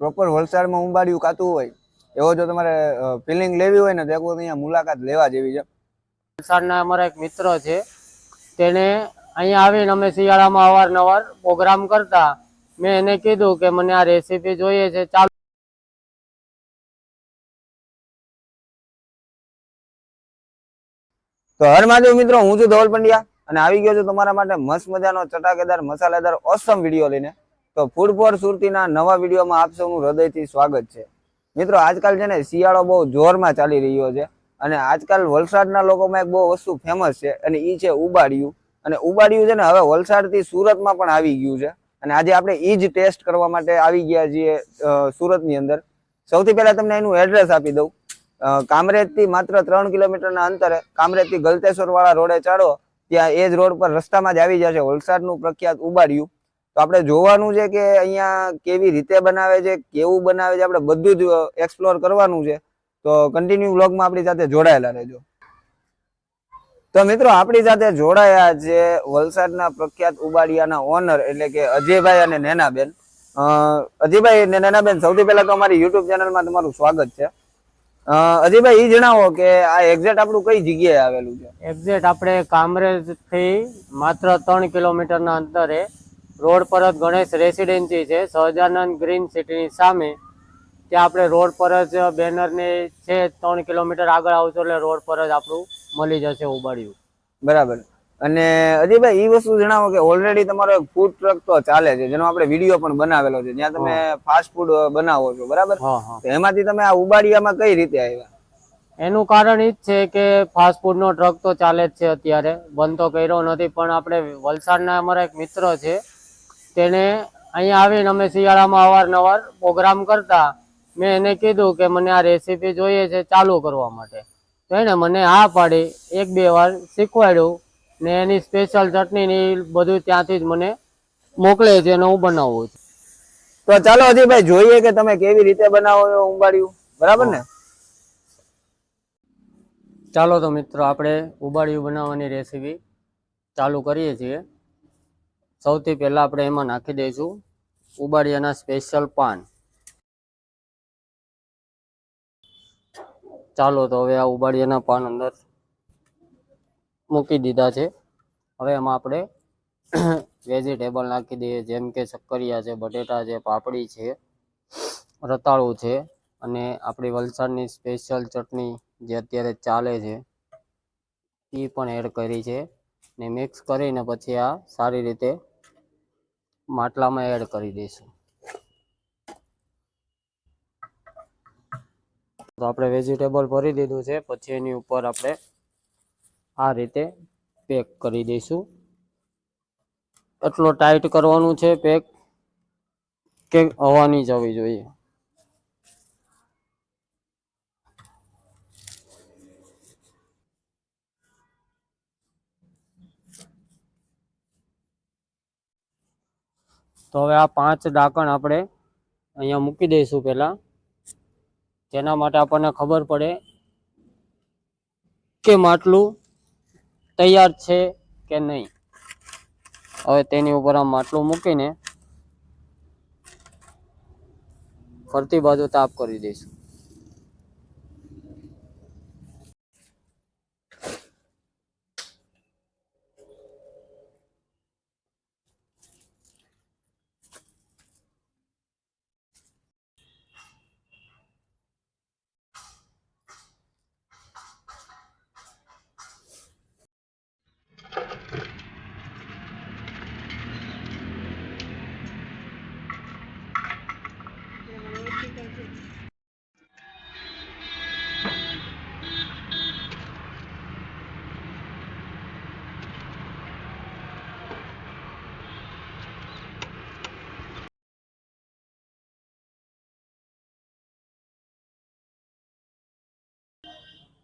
Proper વલસાડમાં ઉંબાડિયું કાતું હોય એવો જો તમારે ફિલિંગ લેવી હોય ને તો એક વખત અહીંયા મુલાકાત લેવા જેવી છે. વલસાડના અમારા એક મિત્ર છે તેને અહીંયા આવીને અમે શિયાળામાં અવારનવાર પ્રોગ્રામ કરતા મેં એને કીધું કે મને આ રેસીપી જોઈએ છે ચાલુ. તો હર મહાદેવ મિત્રો હું છું ધવલ પંડ્યા અને આવી ગયો છું તમારા માટે મસ્ત મજાનો ચટાકેદાર મસાલેદાર ઓસમ વીડિયો લઈને. તો ફૂડ ફોર સુરતીના નવા વિડીયોમાં આપ સૌનું હૃદયથી સ્વાગત છે. મિત્રો, આજકાલ છે ને શિયાળો બહુ જોરમાં ચાલી રહ્યો છે અને આજકાલ વલસાડના લોકોમાં એક બહુ વસ્તુ ફેમસ છે અને એ છે ઉબાડિયું. અને ઉબાડિયું છે ને હવે વલસાડથી સુરતમાં પણ આવી ગયું છે અને આજે આપણે એ જ ટેસ્ટ કરવા માટે આવી ગયા છીએ સુરતની અંદર. સૌથી પહેલાં તમને એનું એડ્રેસ આપી દઉં. કામરેજથી માત્ર ત્રણ કિલોમીટરના અંતરે કામરેજથી ગલતેશ્વર વાળા રોડે ચાડો ત્યાં એ જ રોડ પર રસ્તામાં જ આવી જશે વલસાડનું પ્રખ્યાત ઉબાડિયું. તો આપણે જોવાનું છે કે અહીંયા કેવી રીતે બનાવે છે, કેવું બનાવે છે, આપણે બધું જ એક્સપ્લોર કરવાનું છે. તો કન્ટિન્યુ વ્લોગમાં આપણી સાથે જોડાયેલા રહેજો. તો મિત્રો, આપણી સાથે જોડાયા છે વલસાડના પ્રખ્યાત ઉબાડિયાના ઓનર એટલે કે અજયભાઈ અને નેનાબેન. અજયભાઈ નેનાબેન, સૌથી પહેલા તો અમારી યુટ્યુબ ચેનલમાં તમારું સ્વાગત છે. અજયભાઈ એ જણાવો કે આ એક્ઝેક્ટ આપણું કઈ જગ્યાએ આવેલું છે? એક્ઝેક્ટ આપણે કામરેજથી માત્ર ત્રણ કિલોમીટરના અંતરે રોડ પર જ ગણેશ રેસિડેન્સી છે સહજાનંદ ગ્રીન સિટીની સામે. ત્યાં આપણે રોડ પર જ બેનરને છે ત્રણ કિલોમીટર આગળ આવશો એટલે રોડ પર જ આપણું મળી જશે ઉબાડિયું. બરાબર. અને અજયભાઈ એ વસ્તુ જણાવો કે ઓલરેડી તમારો એક ફૂડ ટ્રક તો ચાલે છે જેનો આપણે વીડિયો પણ બનાવેલો છે જ્યાં તમે ફાસ્ટ ફૂડ બનાવો છો બરાબર? હા હા. તો એમાંથી તમે આ ઉબાડિયામાં કઈ રીતે આવ્યા? એનું કારણ એ જ છે કે ફાસ્ટ ફૂડનો ટ્રક તો ચાલે જ છે અત્યારે. બંધ તો કર્યો નથી પણ આપણે વલસાડના અમારા એક મિત્ર છે તેને અહીંયા આવીને અમે શિયાળામાં અવારનવાર પ્રોગ્રામ કરતા મેં એને કીધું કે મને આ રેસીપી જોઈએ છે ચાલુ કરવા માટે. તો એણે મને હા પાડી એક બે વાર શીખવાડ્યું ને એની સ્પેશિયલ ચટણીની બધું ત્યાંથી જ મને મોકલે છે અને હું બનાવું છું. તો ચાલો અજયભાઈ જોઈએ કે તમે કેવી રીતે બનાવો ઉંબાડિયું. બરાબર ને? ચાલો તો મિત્રો આપણે ઉબાડિયું બનાવવાની રેસીપી ચાલુ કરીએ છીએ. સૌથી પહેલા આપણે એમાં નાખી દઈશું ઉબાડિયાના સ્પેશિયલ પાન. ચાલો તો હવે આ ઉબાડિયાના પાન અંદર મૂકી દીધા છે. હવે એમાં આપણે વેજીટેબલ નાખી દઈએ, જેમ કે શક્કરિયા છે, બટેટા છે, પાપડી છે, રતાળું છે અને આપણી વલસાડની સ્પેશિયલ ચટણી જે અત્યારે ચાલે છે એ પણ એડ કરી છે. ને મિક્સ કરીને પછી આ સારી રીતે માટલામાં એડ કરી દઈશું. તો આપણે વેજીટેબલ ભરી દીધું છે, પછી એની ઉપર આપણે આ રીતે પેક કરી દઈશું. એટલો ટાઈટ કરવાનું છે પેક કે હવા નહીં જવી જોઈએ. તો હવે આ પાંચ ઢાંકણ આપણે અહીંયા મૂકી દઈશું પહેલાં. જેના માટે આપણને ખબર પડે કે માટલું તૈયાર છે કે નહીં. હવે તેની ઉપર આ માટલું મૂકીને ફરતી બાજુ તાપ કરી દઈશું.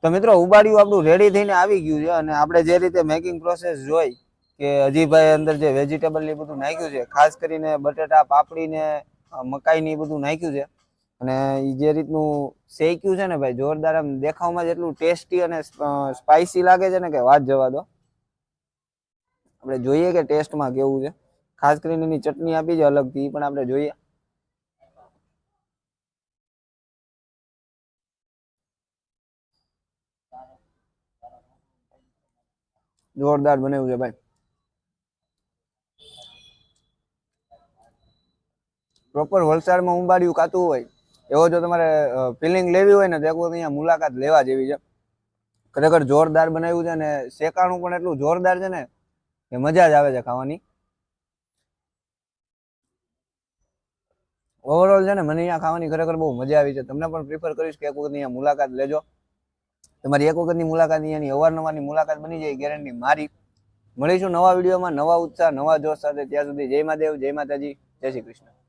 તો મિત્રો ઉબાડિયું આપણું રેડી થઈને આવી ગયું છે અને આપણે જે રીતે મેકિંગ પ્રોસેસ જોઈ કે અજીભાઈ અંદર જે વેજીટેબલ ને બધું નાખ્યું છે, ખાસ કરીને બટેટા, પાપડી ને મકાઈ ને બધું નાખ્યું છે. અને જે રીતનું શેક્યું છે ને ભાઈ, જોરદાર આમ દેખાવમાં જેટલું ટેસ્ટી અને સ્પાઇસી લાગે છે ને કે વાત જવા દો. આપણે જોઈએ કે ટેસ્ટમાં કેવું છે. ખાસ કરીને એની ચટણી આપી છે અલગથી, પણ આપણે જોઈએ. જોરદાર બનાવ્યું છે ભાઈ. પ્રોપર વલસાડમાં ઉંબાડિયું કાતું હોય, એવો જો તમારે ફિલિંગ લેવી હોય ને, તો અહીંયા મુલાકાત લેવા જેવી છે. ખરેખર જોરદાર બનાવ્યું છે અને શેકાણું પણ એટલું જોરદાર છે ને, કે મજા જ આવે છે ખાવાની. ઓવરઓલ છે ને, મને અહીંયા ખાવાની ખરેખર બહુ મજા આવી છે. તમને પણ પ્રિફર કરીશ કે એક વખત અહીંયા મુલાકાત લેજો. તમારી એક વખતની મુલાકાત અહીંયાની અવારનવારની મુલાકાત બની જાય ગેરંટી મારી. મળીશું નવા વિડીયોમાં, નવા ઉત્સાહ, નવા જોશ સાથે. ત્યાં સુધી જય મહાદેવ, જય માતાજી, જય શ્રી કૃષ્ણ.